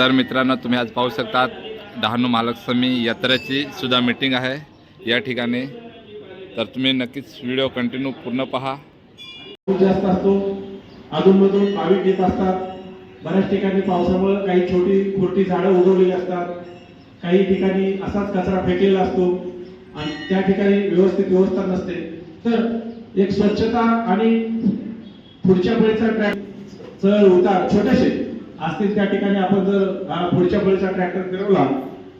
तर मित्रांनो तुम्ही आज पाहू शकतात डहाणू महालक्ष्मी यात्रेची सुद्धा मीटिंग आहे. या ठिकाणी. तर तुम्ही नक्कीच व्हिडिओ कंटिन्यू पूर्ण पहा. खूप जास्त असतो. अधूनमधून भाविक येत असतात. बऱ्याच ठिकाणी पावसामुळे काही छोटी खोटी झाडं उगवलेली असतात. काही ठिकाणी असाच कचरा फेकलेला असतो आणि त्या ठिकाणी व्यवस्थित व्यवस्था नसते. तर एक स्वच्छता आणि पुढच्या वेळेचा ट्रॅक चढ उतार छोटेसे असतील त्या ठिकाणी आपण जर पुढच्या फळीचा ट्रॅक्टर फिरवला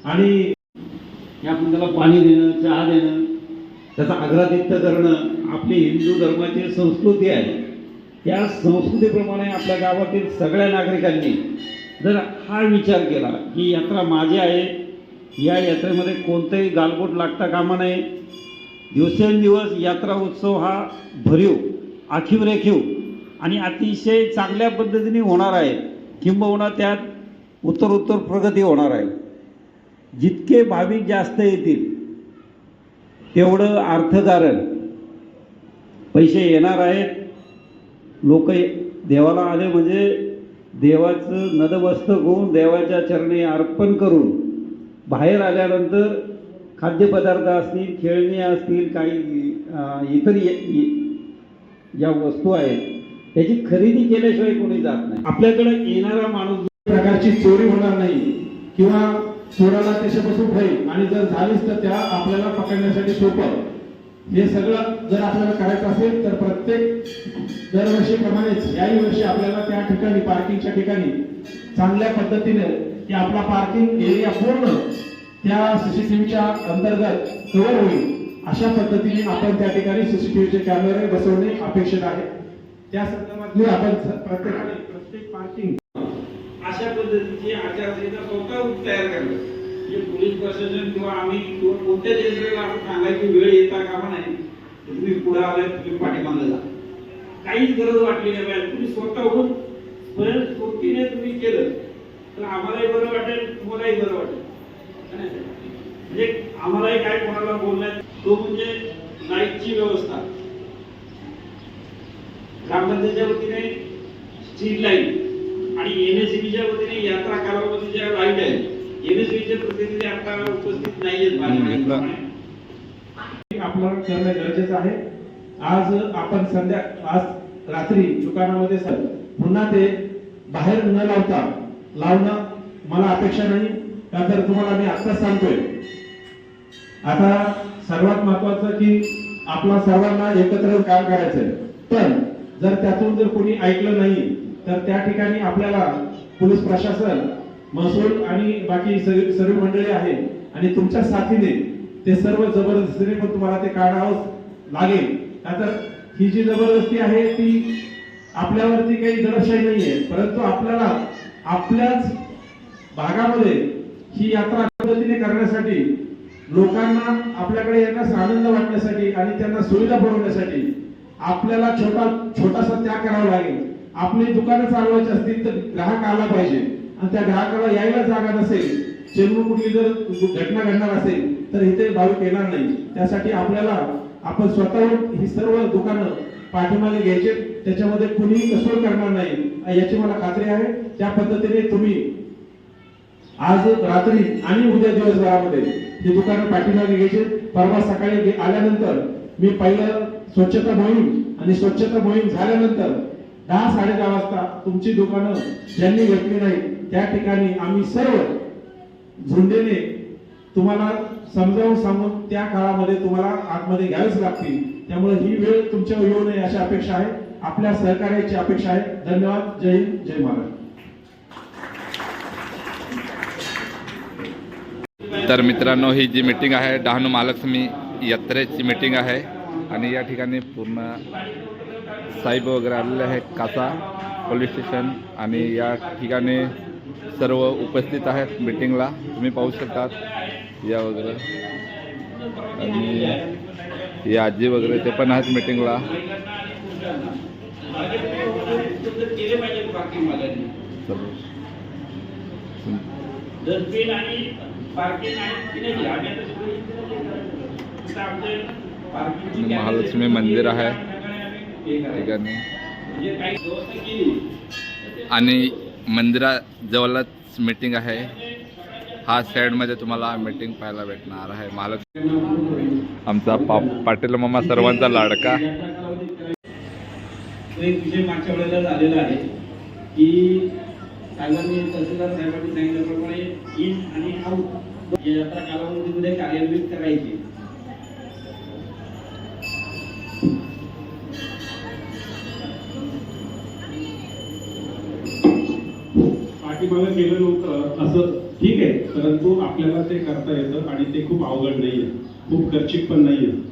आणि या आपण त्याला पाणी देणं चहा देणं त्याचा आग्रादित्य करणं आपली हिंदू धर्माची संस्कृती आहे त्या संस्कृतीप्रमाणे आपल्या गावातील सगळ्या नागरिकांनी जर हा विचार केला की यात्रा माझी आहे या यात्रेमध्ये कोणतंही गालबोट लागता कामा नये दिवसेंदिवस यात्रा उत्सव हा भरीव आखीव रेखीव आणि अतिशय चांगल्या पद्धतीने होणार आहे. किंबहुना त्यात उत्तरोत्तर प्रगती होणार आहे. जितके भाविक जास्त येतील तेवढं अर्थकारण पैसे येणार आहेत. लोक देवाला आले म्हणजे देवाचं नदमस्तक होऊन देवाच्या चरणी अर्पण करून बाहेर आल्यानंतर खाद्यपदार्थ असतील खेळणी असतील काही इतर या ये- ज्या वस्तू आहेत. त्याची खरेदी केल्याशिवाय कोणी जात नाही. आपल्याकडे येणारा माणूस प्रकारची चोरी होणार नाही किंवा चोराला त्याच्यापासून होईल आणि जर झालीच तर त्या आपल्याला पकडण्यासाठी सोपं. हे सगळं जर आपल्याला करायचं असेल तर प्रत्येक दरवर्षीप्रमाणेच याही वर्षी आपल्याला त्या ठिकाणी पार्किंगच्या ठिकाणी चांगल्या पद्धतीने की आपला पार्किंग एरिया पूर्ण त्या सीसीटीव्हीच्या अंतर्गत कव्हर होईल. अशा पद्धतीने आपण त्या ठिकाणी सीसीटीव्हीचे कॅमेरे बसवणे अपेक्षित आहे. त्या संदर्भातली आपण प्रत्येकाने प्रत्येक पार्किंग अशा पद्धतीची आचारसंहिता स्वतः तयार करणं म्हणजे पोलीस प्रशासन किंवा आम्ही किंवा कोणत्याच यंत्रणेला आपण सांगायची वेळ येता कामा नाही तुम्ही पुढे आले तुम्ही पाठीमागे जा. काहीच गरज वाटली नाही पाहिजे तुम्ही स्वतःहून स्वयंस्फूर्तीने तुम्ही केलं तर आम्हालाही बरं वाटेल तुम्हालाही बरं वाटेल. म्हणजे आम्हालाही काय कोणाला बोलण्यात तो म्हणजे लाईटची व्यवस्था. ग्रामपंचायतच्या वतीने स्ट्रीट लाइट आणि एनएससीबीच्या वतीने यात्रा कालावधीच्या लाइट आहेत एनएससीबीचे प्रतिनिधी आता उपस्थित नाहीयेत हम्म, घेतलं. आपलं करणं गरजेचं आहे. आज आपण संध्या आज रात्री दुकानामध्ये सर पुन्हा ते बाहेर न लावता लावणं मला अपेक्षा नाही. का तर तुम्हाला मी आत्ताच सांगतोय. आता सर्वात महत्वाचं की आपला सर्वांना एकत्र काम करायचंय. पण जर त्यातून जर कोणी ऐकलं नाही तर त्या ठिकाणी आपल्याला पोलीस प्रशासन महसूल आणि बाकी सगळी सर्व मंडळी आहे आणि तुमच्या साथीने ते सर्व जबरदस्तीने पण तुम्हाला ते काढावं लागेल. नाहीतर ही जी जबरदस्ती आहे ती आपल्यावरती काही दडपशाही नाहीये. परंतु आपल्याला आपल्याच भागामध्ये ही यात्रा पद्धतीने करण्यासाठी लोकांना आपल्याकडे येण्यास आनंद वाटण्यासाठी आणि त्यांना सुविधा पुरवण्यासाठी आपल्याला छोटा छोटासा त्याग करावा लागेल. आपली दुकानं चालवायची असतील तर ग्राहक आला पाहिजे. आणि त्या ग्राहकाला यायला जागा नसेल चेंबूर कुठली जर घटना घडणार असेल तर इथे भाविक येणार नाही. त्यासाठी आपल्याला आपण स्वतःहून ही सर्व दुकानं पाठीमागे घ्यायचे. त्याच्यामध्ये कुणीही कसोड करणार नाही. याची मला खात्री आहे त्या पद्धतीने तुम्ही आज रात्री आणि उद्या दिवसभरामध्ये ही दुकानं पाठीमागे घ्यायचे. परवा सकाळी आल्यानंतर मी पहिलं स्वच्छता मोहीम आणि स्वच्छता मोहीम झाल्यानंतर दहा साडे दहा वाजता तुमची दुकानं ज्यांनी घेतली नाही त्या ठिकाणी आम्ही सर्व झुंडेने तुम्हाला समजावून सांगून त्या काळामध्ये तुम्हाला आतमध्ये घ्यावीच लागतील. त्यामुळे ही वेळ तुमच्यावर येऊ नये अशी अपेक्षा आहे. आपल्या सहकार्याची अपेक्षा आहे. धन्यवाद. जय हिंद. जय महाराष्ट्र. तर मित्रांनो ही जी मीटिंग आहे डहाणू महालक्ष्मी यात्रेची मीटिंग आहे. आणि या ठिकाणी पूर्ण साहेब वगैरे आलेले आहे कासा पोलीस स्टेशन. आणि या ठिकाणी सर्व उपस्थित आहेत मीटिंगला. तुम्ही पाहू शकतात या वगैरे. आणि या आजी वगैरे ते पण आहेत मीटिंगला. केले महालक्ष्मी मंदिर आहे. ठिकाणी. आणि मंदिराजवळच मीटिंग आहे. हा साईडमध्ये तुम्हाला मीटिंग पाहायला भेटणार आहे. महालक्ष्मी आमचा पा पाटील मामा सर्वांचा लाडका. एक विषय मागच्या वेळेला झालेला आहे की साहेबांनी तहसीलदार साहेबांनी सांगितल्याप्रमाणे इन आणि आऊट यात्रा कालावधीमध्ये कार्यान्वित करायची. पाठीमागं केलं नव्हतं असं ठीक आहे परंतु आपल्याला ते करता येतं आणि ते खूप अवघड नाहीये. खूप खर्चिक पण नाहीये.